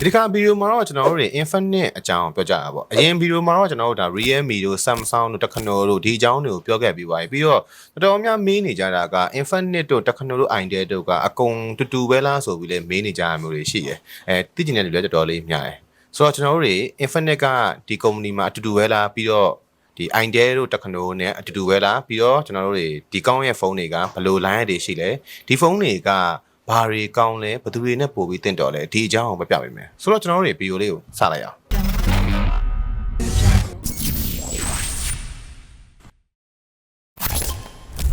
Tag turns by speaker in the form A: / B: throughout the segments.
A: ဒီတစ်ခါဗီဒီယိုမှာတော့ကျွန်တော်တို့တွေ Infinite အကြောင်းပြောကြတာပေါ့အရင်ဗီဒီယိုမှာတော့ကျွန်တော်တို့ဒါ Realme တို့ Samsung တို့ Tecno တို့ဒီအကြောင်းတွေကိုပြောခဲ့ပြီးပါပြီပြီးတော့တော်တော်များမေးနေကြတာက Infinite တို့ Tecno တို့ Idea တို့ကအကုန်တူတူပဲလားဆိုပြီးလဲမေးနေကြရမျိုးတွေရှိတယ်အဲသိကျင်တဲ့လူလည်းတော်တော်လေးများတယ်ဆိုတော့ကျွန်တော်တို့တွေ Infinite ကဒီ company မှာအတူတူပဲလားပြီးတော့ဒီ Idea တို့ Tecno နဲ့အတူတူပဲလားပြီးတော့ကျွန်တော်တို့တွေဒီကောင်းရဲ့ဖုန်းတွေကဘယ်လို line တွေရှိလဲဒီဖုန်းတွေက ဘာတွေကောင်းလဲဘယ်သူတွေနဲ့ပို့ပြီးတင်တော်လဲဒီအကြောင်းကိုပြပြပေးမယ်ဆိုတော့ကျွန်တော်တို့တွေဗီဒီယိုလေးကိုစလိုက်အောင်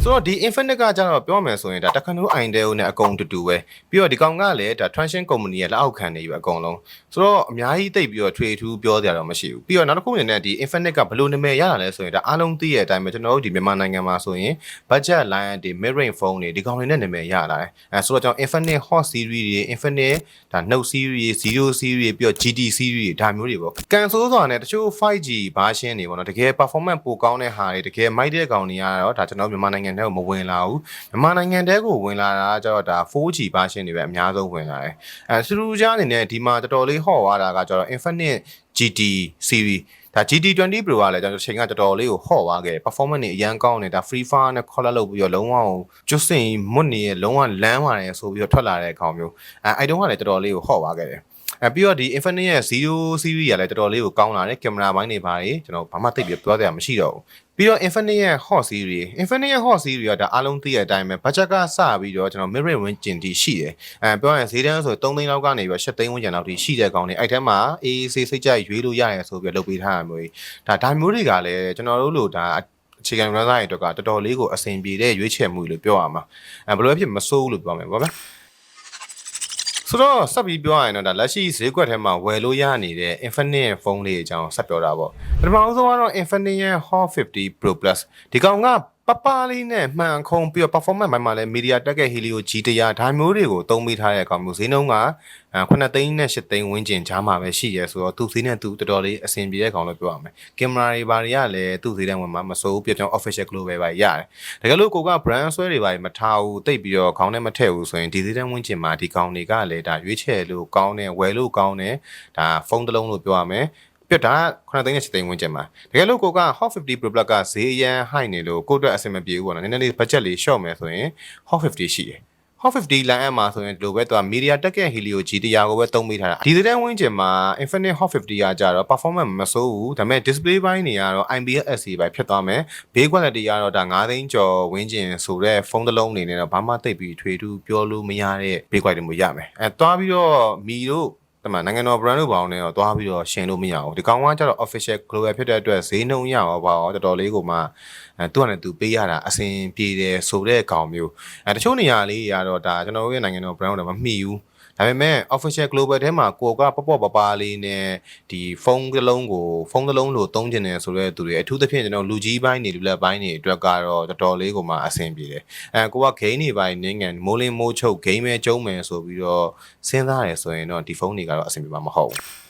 A: ဆိုတော့ဒီ Infinite ကကြတော့ပြောမယ်ဆိုရင်ဒါ Techno Idea နဲ့အကုန်တူတူပဲပြီးတော့ဒီကောင်ကလည်းဒါ Transsion Company ရဲ့လက်အောက်ခံနေပြီအကုန်လုံးဆိုတော့အများကြီးတိတ်ပြီးတော့ထွေထူးပြောကြရတော့မရှိဘူးပြီးတော့နောက်တစ်ခုအနေနဲ့ဒီ Infinite ကဘယ်လိုနာမည်ရတာလဲဆိုရင်ဒါအားလုံးသိရတဲ့အတိုင်းပဲကျွန်တော်တို့ဒီမြန်မာနိုင်ငံမှာဆိုရင် budget line တွေ mid range phone တွေဒီကောင်တွေနဲ့နာမည်ရလာတယ်အဲဆိုတော့ကျွန်တော် Infinite Hot series တွေ Infinite ဒါ Note series 0 series ပြီးတော့ GT series တွေဒါမျိုးတွေပေါ့ကန်ဆိုးဆိုတာနဲ့တချို့ 5G version တွေပေါ့နော်တကယ် performance ပိုကောင်းတဲ့ဟာတွေတကယ်မိုက်တဲ့ကောင်တွေကတော့ဒါကျွန်တော်မြန်မာနိုင်ငံထဲကိုမဝင်လာဘူးမြန်မာနိုင်ငံထဲကိုဝင်လာတာကျတော့ဒါ 4G version တွေပဲအများဆုံးဝင်လာတယ်အဲစတူဂျာအနေနဲ့ဒီမှာတော်တော်လေးဟော့သွားတာကကျတော့ Infinite GT series ဒါ GT20 Pro ကလည်းကျွန်တော်ချိန်ကတော်တော်လေးကိုဟော့သွားခဲ့ performance တွေအရန်ကောင်းတယ်ဒါ free fire နဲ့ color လုပ်ပြီးတော့လုံးဝကျွတ်စင်မွတ်နေရလုံးဝလမ်းပါတယ်ဆိုပြီးတော့ထွက်လာတဲ့အကောင်မျိုးအဲအဲ့တုန်းကလည်းတော်တော်လေးကိုဟော့သွားခဲ့တယ် အဲပြီးတော့ဒီ Infinite ရဲ့0 series ကလည်းတော်တော်လေးကိုကောင်းလာတယ်ကင်မရာဘိုင်းတွေပါတယ်ကျွန်တော်ဘာမှသိပြီးပြောပြရမရှိတော့ဘူးပြီးတော့ Infinite ရဲ့ Hot series Infinite ရဲ့ Hot series ကဒါအားလုံးသိတဲ့အတိုင်းပဲ budget ကစပြီးတော့ကျွန်တော် mid range ဝန်းကျင်တီရှိတယ်အဲပြောရရင်ဈေးတန်းဆို3သိန်းလောက်ကနေပြီး7သိန်းဝန်းကျင်လောက်ထိရှိတဲ့ကောင်တွေအဲ့ထဲမှာ AAC စိတ်ကြိုက်ရွေးလို့ရရဆိုပြီးလုပ်ပေးထားရမျိုးကြီးဒါဒါမျိုးတွေကလည်းကျွန်တော်တို့လိုဒါအခြေခံ brand တွေအတွက်ကတော်တော်လေးကိုအဆင်ပြေတဲ့ရွေးချယ်မှုလို့ပြောရမှာအဲဘယ်လိုဖြစ်မစိုးဘူးလို့ပြောမယ်ပေါ့ဗျာ ဆိုတော့ဆက်ပြီးပြောရရင်တော့ဒါလက်ရှိဈေးကွက်ထဲမှာဝယ်လို့ရနေတဲ့ Infinite ဖုန်းလေးအကြောင်းဆက်ပြောတာပေါ့ပထမဆုံးကတော့ Infinite ရဲ့ Hot 50 Pro Plus ဒီကောင်က ပပလေးနဲ့မှန်ခုံပြီးတော့ performance ဘက်မှာလည်း media တက်ခဲ့ Helio G100 ဒါမျိုးတွေကိုသုံးပေးထားတဲ့အကောင်မျိုးဈေးနှုန်းက9သိန်းနဲ့10သိန်းဝန်းကျင်ကြားမှာပဲရှိရဲဆိုတော့သူ့ဈေးနဲ့သူတော်တော်လေးအဆင်ပြေတဲ့ကောင်လို့ပြောရမယ်ကင်မရာတွေဘာတွေကလည်းသူ့ဈေးတန်းဝင်မှာမစိုးဘူးပြပြောင်း official global ပဲရတယ်တကယ်လို့ကိုက brand ဆွဲတွေဘာတွေမထားဘူးတိတ်ပြီးတော့ခေါင်းထဲမထည့်ဘူးဆိုရင်ဒီဈေးတန်းဝန်းကျင်မှာဒီကောင်တွေကလည်းဒါရွေးချယ်လို့ကောင်းတယ်ဝယ်လို့ကောင်းတယ်ဒါဖုန်းတစ်လုံးလို့ပြောရမယ် ပြတ်တာ9သိန်းနဲ့7သိန်းဝန်းကျင်မှာတကယ်လို့ကိုက Hot 50 Pro Plus ကဈေးအရန် high နေလို့ကိုအတွက်အဆင်မပြေဘူးပေါ့နော်နည်းနည်းလေး budget လေး short မယ်ဆိုရင် Hot 50ရှိတယ် Hot 50 line အမှာဆိုရင်ဒီလိုပဲသူက media တက်ခဲ့ Helio G100 ကိုပဲသုံးပေးထားတာဒီတဲ့ဝင်းကျင်မှာ Infinite Hot 50ကကြတော့ performance မဆိုးဘူးဒါပေမဲ့ display ဘိုင်းတွေကတော့ IPS SC ဘိုင်းဖြစ်သွားမယ် base quality ကတော့ဒါ9သိန်းကျော်ဝင်းကျင်ဆိုတဲ့ဖုန်းတစ်လုံးအနေနဲ့တော့ဘာမှသိပ်ပြီးထွေထူးပြောလို့မရတဲ့ base quality မျိုးရမယ်အဲသွားပြီးတော့မီတို့ တမန်နိုင်ငံတော် brand တို့ဘောင်းနဲ့တော့သွားပြီးတော့ရှင်လို့မရဘူးဒီကောင်ကကျတော့ official global ဖြစ်တဲ့အတွက်ဈေးနှုန်းရအောင်ပါတော့တော်တော်လေးကိုမှအဲသူကလည်းသူပေးရတာအဆင်ပြေတယ်ဆိုတဲ့ကောင်မျိုးအဲတချို့နေရာလေးရတော့ဒါကျွန်တော်တို့ရဲ့နိုင်ငံတော် brand တော့မမှီဘူး ဒါပေမဲ့ official global ထဲမှာကိုကပပပပလေးနဲ့ဒီဖုန်းတစ်လုံးကိုဖုန်းတစ်လုံးလို့သုံးကျင်တယ်ဆိုတော့သူတွေအထူးသဖြင့်ကျွန်တော်လူကြီးပိုင်းနေလူလက်ပိုင်းနေအတွက်ကတော့တော်တော်လေးကိုမှအဆင်ပြေတယ်အဲကိုက game တွေပိုင်းနင်းငံမိုးလင်းမိုးချုပ် game ပဲကျုံးမယ်ဆိုပြီးတော့စဉ်းစားတယ်ဆိုရင်တော့ဒီဖုန်းတွေကတော့အဆင်ပြေမှာမဟုတ်ဘူး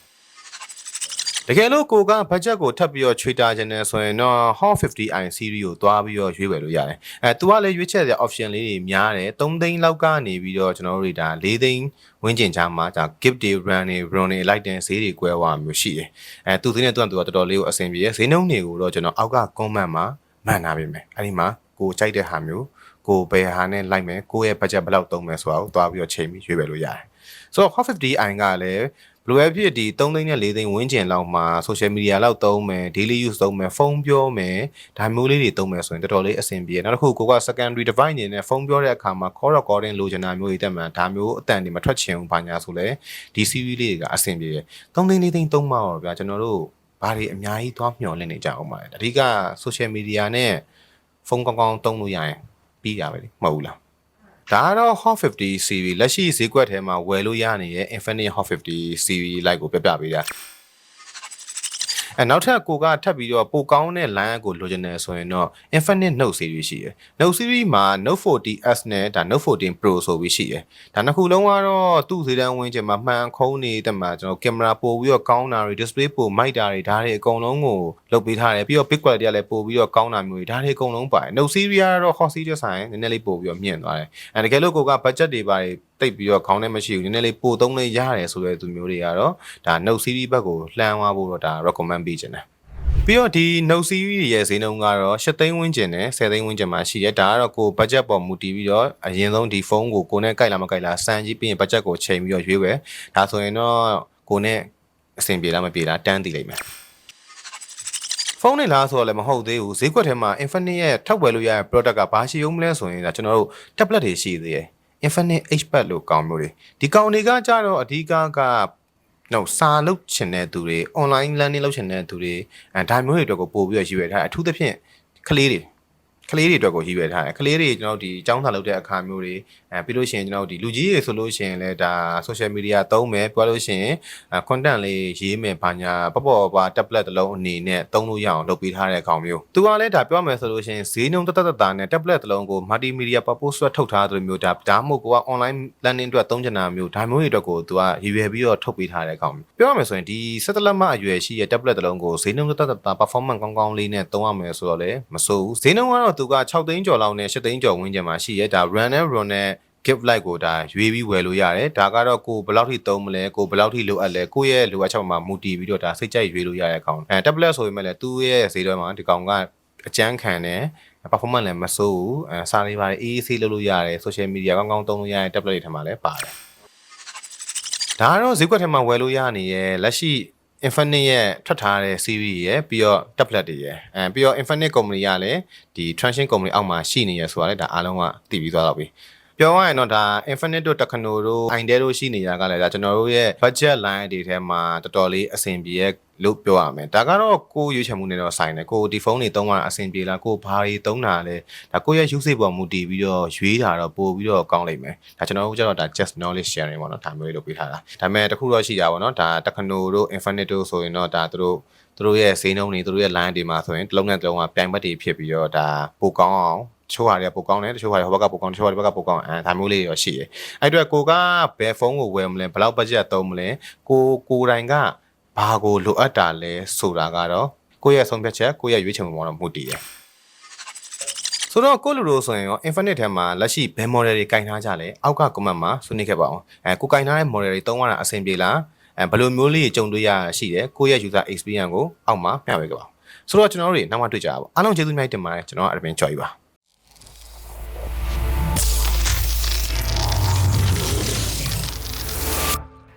A: တကယ်လို့ကိုကဘတ်ဂျက်ကိုထပ်ပြီးတော့ချွေတာခြင်းနဲ့ဆိုရင်တော့ Hot 50i series ကိုသွားပြီးတော့ရွေးဝယ်လို့ရတယ်။အဲသူကလည်းရွေးချယ်တဲ့ option လေးတွေများတယ်။3သိန်းလောက်ကနေပြီးတော့ကျွန်တော်တို့တွေဒါ4သိန်းဝန်းကျင်ချာမှာဒါ gift တွေ run တွေ run တွေလိုက်တဲ့ဈေးတွေကွဲသွားမျိုးရှိတယ်။အဲသူသိနေသူကသူကတော်တော်လေးကိုအဆင်ပြေရဈေးနှုန်းတွေကိုတော့ကျွန်တော်အောက်က comment မှာမှန်ထားပေးမယ်။အဲဒီမှာကိုကြိုက်တဲ့ဟာမျိုးကိုဘယ်ဟာနဲ့လိုက်မယ်ကိုယ့်ရဲ့ budget ဘယ်လောက်သုံးမယ်ဆိုတာကိုသွားပြီးတော့ချိန်ပြီးရွေးဝယ်လို့ရတယ်။ဆိုတော့ Hot 50i ကလည်း ဘလိုပဲဖြစ်ဒီ3သိန်းနဲ့4သိန်းဝန်းကျင်လောက်မှာ social media လောက်သုံးမယ် daily use သုံးမယ်ဖုန်းပြောမယ်ဒါမျိုးလေးတွေသုံးမယ်ဆိုရင်တော်တော်လေးအဆင်ပြေနောက်တစ်ခုကိုက secondary device အနေနဲ့ဖုန်းပြောတဲ့အခါမှာ call recording လိုချင်တာမျိုးတွေတက်မှန်ဒါမျိုးအတန်တွေမထွက်ချင်ဘူးဘာညာဆိုလဲဒီ series လေးတွေကအဆင်ပြေတယ်3သိန်း4သိန်းသုံးမှာတော့ဗျာကျွန်တော်တို့ဘာတွေအများကြီးသွားမျှော်လင့်နေကြအောင်ပါလေအဓိက social media နဲ့ဖုန်းကောင်းကောင်းသုံးလို့ရရင်ပြီးရပါလေမဟုတ်ဘူးလား ဒါကတော့ Hot 50 series လက်ရှိဈေးကွက်ထဲမှာဝယ်လို့ရနေတဲ့ Infinite Hot 50 series လိုက်ကိုပြပြပေးတာ အဲနောက်ထပ်ကိုကထပ်ပြီးတော့ပိုကောင်းတဲ့ line ကိုလိုချင်တယ်ဆိုရင်တော့ Infinite Note series ရှိတယ်။ Note series မှာ Note 40s နဲ့ဒါ Note 14 Pro ဆိုပြီးရှိတယ်။ဒါနှစ်ခုလုံးကတော့သူ့ဈေးတန်းဝင်းကျင်မှာမှန်ခုံးနေတဲ့မှာကျွန်တော်ကင်မရာပို့ပြီးတော့ကောင်းတာတွေ display ပို့မိုက်တာတွေဒါတွေအကုန်လုံးကိုလုပ်ပေးထားတယ်။ပြီးတော့ big quality ကလည်းပို့ပြီးတော့ကောင်းတာမျိုးတွေဒါတွေအကုန်လုံးပါတယ်။ Note series ကတော့ Hot series ဆိုင်နည်းနည်းလေးပို့ပြီးတော့မြင့်သွားတယ်။အဲတကယ်လို့ကိုက budget တွေပါတယ်တိတ်ပြီးတော့ခေါင်းထဲမရှိဘူးနည်းနည်းလေးပိုသုံးလေးရတယ်ဆိုတဲ့သူမျိုးတွေကတော့ဒါ Note series ဘက်ကိုလှမ်းသွားဖို့တော့ဒါ recommend ပေးချင်တယ်ပြီးတော့ဒီ Note series ရဲ့ဈေးနှုန်းကတော့8သိန်းဝန်းကျင်နဲ့10သိန်းဝန်းကျင်မှာရှိတယ်ဒါကတော့ကို budget ပေါ်မူတည်ပြီးတော့အရင်ဆုံးဒီဖုန်းကိုကိုနဲ့ကြိုက်လားမကြိုက်လားစမ်းကြည့်ပြီးရင် budget ကိုချိန်ပြီးတော့ရွေးဝယ်ဒါဆိုရင်တော့ကိုနဲ့အဆင်ပြေလားမပြေလားတန်းတည်လိမ့်မယ်ဖုန်းနဲ့လားဆိုတော့လည်းမဟုတ်သေးဘူးဈေးကွက်ထဲမှာ Infinix ရဲ့ထောက်ဝယ်လို့ရတဲ့ product ကဘာရှိအောင်မလဲဆိုရင်ဒါကျွန်တော်တို့ tablet တွေရှိသေးတယ် Infinix HPad လို့ကောင်းမျိုးတွေဒီကောင်တွေကကြတော့အဓိကကနော်စာလုပ်ချင်တဲ့သူတွေ online learning လုပ်ချင်တဲ့သူတွေအဲဒါမျိုးတွေအတွက်ကိုပို့ပြီးတော့ရည်ရွယ်ထားတယ်အထူးသဖြင့်ကလေးတွေ ကလေးတွေအတွက်ကိုရည်ရွယ်ထားတယ်ကလေးတွေကျွန်တော်တို့ဒီအကြောင်းစာလုပ်တဲ့အခါမျိုးတွေအဲပြီးလို့ရှိရင်ကျွန်တော်တို့ဒီလူကြီးတွေဆိုလို့ရှိရင်လည်းဒါ social media သုံးမယ်ပြောလို့ရှိရင်အဲ content လေးရေးမယ်ဘာညာပေါ့ပေါ့ပါ tablet တစ်လုံးအနေနဲ့သုံးလို့ရအောင်လုပ်ပေးထားတဲ့ကောင်မျိုးသူကလည်းဒါပြောမယ်ဆိုလို့ရှိရင်ဈေးနှုန်းတသက်တတာနဲ့ tablet တစ်လုံးကို multimedia purpose အတွက်ထုတ်ထားတဲ့မျိုးဒါဒါမှမဟုတ်ကိုက online learning အတွက်သုံးချင်တာမျိုးဒါမျိုးတွေအတွက်ကိုသူကရည်ရွယ်ပြီးတော့ထုတ်ပေးထားတဲ့ကောင်မျိုးပြောရမယ်ဆိုရင်ဒီ17လက်မအရွယ်ရှိရဲ့ tablet တစ်လုံးကိုဈေးနှုန်းတသက်တတာ performance ကောင်းကောင်းလေးနဲ့သုံးရမယ်ဆိုတော့လည်းမစိုးဘူးဈေးနှုန်းကတော့သူက6သိန်းကျော်လောက်နဲ့7သိန်းကျော်ဝန်းကျင်မှာရှိရဲ့ဒါ run and run နဲ့ gift light ကိုဒါရွေးပြီးဝယ်လို့ရတယ်ဒါကတော့ကိုဘယ်လောက်ထိသုံးမလဲကိုဘယ်လောက်ထိလိုအပ်လဲကိုရဲ့လိုအပ်ချက်မှာမူတည်ပြီးတော့ဒါစိတ်ကြိုက်ရွေးလို့ရတဲ့ကောင်အဲ tablet ဆိုရင်လည်းသူ့ရဲ့ဈေးတွဲမှာဒီကောင်ကအကျန်းခံတယ် performance လည်းမဆိုးဘူးအဲစာလေးပါတယ်အေးအေးဆေးလုပ်လို့ရတယ် social media ကောင်းကောင်းသုံးလို့ရတဲ့ tablet တွေထဲမှာလည်းပါတယ်ဒါကတော့ဈေးကွက်ထဲမှာဝယ်လို့ရနေရဲ့လက်ရှိ Infinix ရဲ့ထွက်ထားတဲ့ series ရဲ့ပြီးတော့ tablet တွေရဲ့အဲပြီးတော့ Infinix company ကလည်းဒီ Transsion company အောက်မှာရှိနေရဆိုတာလည်းဒါအားလုံးကသိပြီးသွားတော့ပြီ ပြောရရင်တော့ဒါ Infinite တို့ Techno တို့ Intel တို့ရှိနေကြကလည်းဒါကျွန်တော်တို့ရဲ့ budget line တွေထဲမှာတော်တော်လေးအဆင်ပြေရဲ့လို့ပြောရမယ်ဒါကတော့ကိုယ်ရွေးချယ်မှုနဲ့တော့ဆိုင်တယ်ကိုဒီဖုန်းတွေသုံးတာအဆင်ပြေလားကိုဘာတွေသုံးတာလဲဒါကိုယ့်ရဲ့ usage ပေါ်မူတည်ပြီးတော့ရွေးတာတော့ပို့ပြီးတော့ကောင်းလိမ့်မယ်ဒါကျွန်တော်တို့ကျတော့ဒါ just knowledge sharing ပေါ့နော်ဒါမျိုးလေးလုပ်ပေးထားတာဒါပေမဲ့တခုတော့ရှိတာပေါ့နော်ဒါ Techno တို့ Infinite တို့ဆိုရင်တော့ဒါသူတို့သူတို့ရဲ့ဈေးနှုန်းတွေသူတို့ရဲ့ line တွေမှာဆိုရင်တစ်လုံးနဲ့တစ်လုံးကပြိုင်ဘက်တွေဖြစ်ပြီးတော့ဒါပိုကောင်းအောင်တ ချို့ဟာတွေကပိုကောင်းတယ်တချို့ဟာတွေဟိုဘက်ကပိုကောင်းတချို့ဟာတွေဘက်ကပိုကောင်းအဲဒါမျိုးလေးရောရှိတယ်အဲ့အတွက်ကိုကဘယ်ဖုန်းကိုဝယ်မလဲဘယ်လောက် budget သုံးမလဲကိုကိုယ်တိုင်ကဘာကိုလိုအပ်တာလဲဆိုတာကတော့ကိုယ့်ရဲ့ဆုံးဖြတ်ချက်ကိုယ့်ရဲ့ရွေးချယ်မှုပေါ်တော့မူတည်တယ်ဆိုတော့ကိုလူတို့ဆိုရင်ရော Infinite ထဲမှာလက်ရှိဘယ် model တွေကင်ထားကြလဲအောက်က comment မှာဆွေးနွေးခဲ့ပါအောင်အဲကိုကင်ထားတဲ့ model တွေသုံးရတာအဆင်ပြေလားအဲဘယ်လိုမျိုးလေးကြုံတွေ့ရရှိတယ်ကိုယ့်ရဲ့ user experience ကိုအောက်မှာမျှဝေခဲ့ပါအောင်ဆိုတော့ကျွန်တော်တို့တွေနောက်မှတွေ့ကြပါဦးအားလုံးကျေးဇူးများတင်ပါတယ်ကျွန်တော်က admin joy ပါ